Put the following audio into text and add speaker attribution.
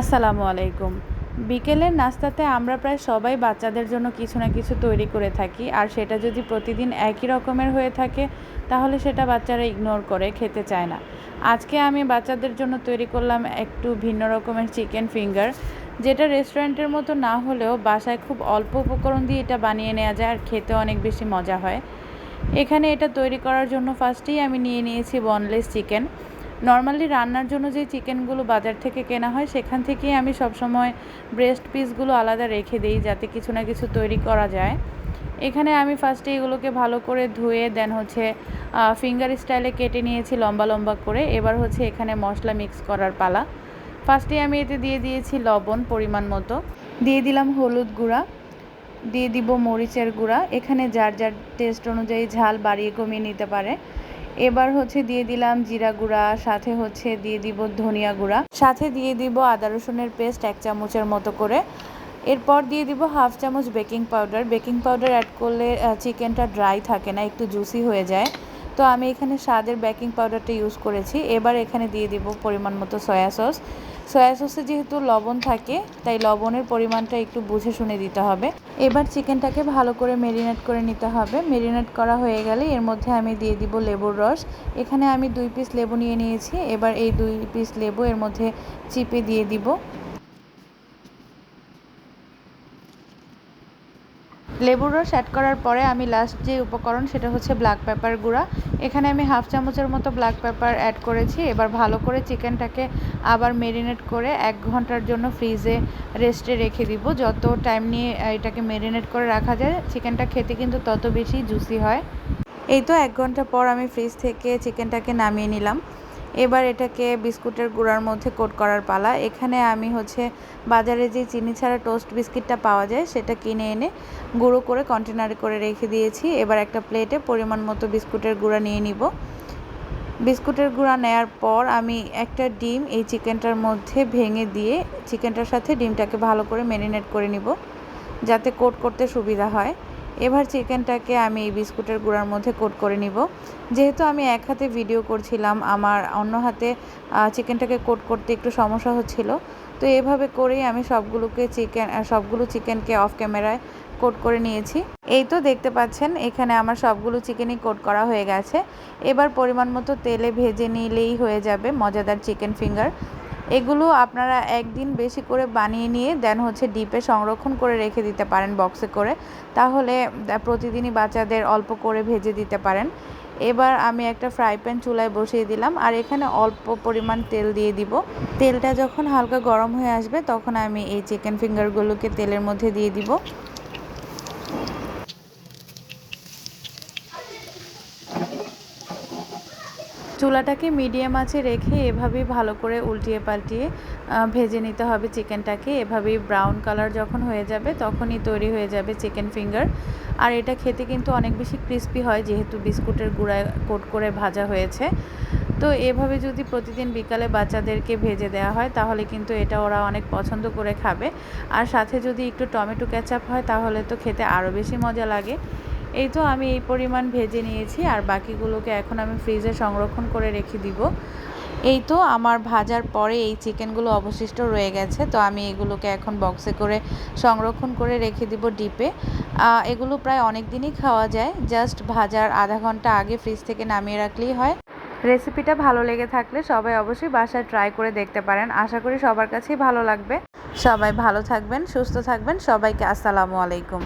Speaker 1: আসসালামু আলাইকুম। বিকেলের নাস্তাতে আমরা প্রায় সবাই বাচ্চাদের জন্য কিছু না কিছু তৈরি করে থাকি, আর সেটা যদি প্রতিদিন একই রকমের হয়ে থাকে, তাহলে সেটা বাচ্চারা ইগনোর করে, খেতে চায় না। আজকে আমি বাচ্চাদের জন্য তৈরি করলাম একটু ভিন্ন রকমের চিকেন ফিঙ্গার যেটা রেস্টুরেন্টের মতো না হলেও বাসায় খুব অল্প উপকরণ দিয়ে এটা বানিয়ে নেওয়া যায় আর খেতে অনেক বেশি মজা হয়। এখানে এটা তৈরি করার জন্য ফার্স্টেই আমি নিয়ে নিয়েছি বনলেস চিকেন নর্মালি রান্নার জন্য যে চিকেনগুলো বাজার থেকে কেনা হয়, সেখান থেকেই আমি সবসময় ব্রেস্ট পিসগুলো আলাদা রেখে দিই, যাতে কিছু না কিছু তৈরি করা যায়। এখানে আমি ফার্স্টে এগুলোকে ভালো করে ধুয়ে দেন হচ্ছে ফিঙ্গার স্টাইলে কেটে নিয়েছি লম্বা লম্বা করে। এবার হচ্ছে এখানে মশলা মিক্স করার পালা। ফার্স্টে আমি এতে দিয়ে দিয়েছি লবণ পরিমাণ মতো। দিয়ে দিলাম হলুদ গুঁড়া। দিয়ে দিব মরিচের গুঁড়া। এখানে যার যার টেস্ট অনুযায়ী ঝাল বাড়িয়ে কমিয়ে নিতে পারে। এবার হচ্ছে দিয়ে দিলাম জিরা গুঁড়া, সাথে হচ্ছে দিয়ে দিব ধনিয়া গুঁড়া। সাথে দিয়ে দিব আদা রসুনের পেস্ট এক চামচের মতো করে। এরপর দিয়ে দিব হাফ চামচ baking powder. Baking powder add করলে চিকেনটা ড্রাই থাকে না, একটু জুসি হয়ে যায়। তো আমি এখানে স্বাদের বেকিং পাউডারটা ইউজ করেছি। এবার এখানে দিয়ে দিব পরিমাণ মতো সয়া সস সয়া সসে যেহেতু লবণ থাকে, তাই লবণের পরিমাণটা একটু বুঝে শুনে দিতে হবে। এবার চিকেনটাকে ভালো করে মেরিনেট করে নিতে হবে। মেরিনেট করা হয়ে গেলে এর মধ্যে আমি দিয়ে দিব লেবুর রস। এখানে আমি দুই পিস লেবু নিয়ে নিয়েছি। এবার এই দুই পিস লেবু এর মধ্যে চিপে দিয়ে দিব। লেবুর রস অ্যাড করার পরে আমি লাস্ট যে উপকরণ সেটা হচ্ছে ব্ল্যাক পেপার গুঁড়া। এখানে আমি হাফ চামচের মতো ব্ল্যাক পেপার অ্যাড করেছি। এবার ভালো করে চিকেনটাকে আবার মেরিনেট করে এক ঘণ্টার জন্য ফ্রিজে রেস্টে রেখে দিব। যত টাইম নিয়ে এটাকে মেরিনেট করে রাখা যায় চিকেনটা খেতে কিন্তু তত বেশি জুসি হয়। এই তো এক ঘণ্টা পর আমি ফ্রিজ থেকে চিকেনটাকে নামিয়ে নিলাম। এবার এটাকে বিস্কুটের গুঁড়ার মধ্যে কোট করার পালা। এখানে আমি হচ্ছে বাজারে যে চিনি ছাড়া টোস্ট বিস্কিটটা পাওয়া যায়, সেটা কিনে এনে গুঁড়ো করে কন্টেনারে করে রেখে দিয়েছি। এবার একটা প্লেটে পরিমাণ মতো বিস্কুটের গুঁড়া নিয়ে নিব। বিস্কুটের গুঁড়া নেয়ার পর আমি একটা ডিম এই চিকেনটার মধ্যে ভেঙে দিয়ে চিকেনটার সাথে ডিমটাকে ভালো করে ম্যারিনেট করে নিব, যাতে কোট করতে সুবিধা হয়। এবার চিকেনটাকে আমি এই বিস্কুটের গুঁড়ার মধ্যে কোট করে নিব। যেহেতু আমি এক হাতে ভিডিও করছিলাম, আমার অন্য হাতে চিকেনটাকে কোট করতে একটু সমস্যা হচ্ছিল। তো এভাবে করেই আমি সবগুলোকে চিকেন সবগুলো চিকেনকে অফ ক্যামেরায় কোট করে নিয়েছি। এই তো দেখতে পাচ্ছেন, এখানে আমার সবগুলো চিকেনই কোট করা হয়ে গেছে। এবার পরিমাণ মতো তেলে ভেজে নিলেই হয়ে যাবে মজাদার চিকেন ফিঙ্গার। এগুলো আপনারা একদিন বেশি করে বানিয়ে নিয়ে দেন হচ্ছে ডিপে সংরক্ষণ করে রেখে দিতে পারেন বক্সে করে। তাহলে প্রতিদিনই বাচ্চাদের অল্প করে ভেজে দিতে পারেন। এবার আমি একটা ফ্রাই প্যান চুলায় বসিয়ে দিলাম আর এখানে অল্প পরিমাণ তেল দিয়ে দিব। তেলটা যখন হালকা গরম হয়ে আসবে, তখন আমি এই চিকেন ফিঙ্গারগুলোকে তেলের মধ্যে দিয়ে দিব। চুলাটাকে মিডিয়াম আঁচে রেখে এভাবেই ভালো করে উল্টিয়ে পাল্টিয়ে ভেজে নিতে হবে চিকেনটাকে। এভাবেই ব্রাউন কালার যখন হয়ে যাবে তখনই তৈরি হয়ে যাবে চিকেন ফিঙ্গার আর এটা খেতে কিন্তু অনেক বেশি ক্রিস্পি হয় যেহেতু বিস্কুটের গুঁড়ায় কোট করে ভাজা হয়েছে। তো এভাবে যদি প্রতিদিন বিকালে বাচ্চাদেরকে ভেজে দেওয়া হয় তাহলে কিন্তু এটা ওরা অনেক পছন্দ করে খাবে। আর সাথে যদি একটু টমেটো ক্যাচাপ হয় তাহলে তো খেতে আরও বেশি মজা লাগে। এই তো আমি এই পরিমাণ ভেজে নিয়েছি আর বাকিগুলোকে এখন আমি ফ্রিজে সংরক্ষণ করে রেখে দিব। এই তো আমার ভাজার পরে এই চিকেনগুলো অবশিষ্ট রয়ে গেছে, তো আমি এগুলোকে এখন বক্সে করে সংরক্ষণ করে রেখে দিব ডিপে। এগুলো প্রায় অনেক দিনই খাওয়া যায়, জাস্ট ভাজার আধা ঘণ্টা আগে ফ্রিজ থেকে নামিয়ে রাখলেই হয়। রেসিপিটা ভালো লেগে থাকলে সবাই অবশ্যই বাসায় ট্রাই করে দেখতে পারেন। আশা করি সবার কাছেই ভালো লাগবে। সবাই ভালো থাকবেন, সুস্থ থাকবেন, সবাইকে আসসালামু আলাইকুম।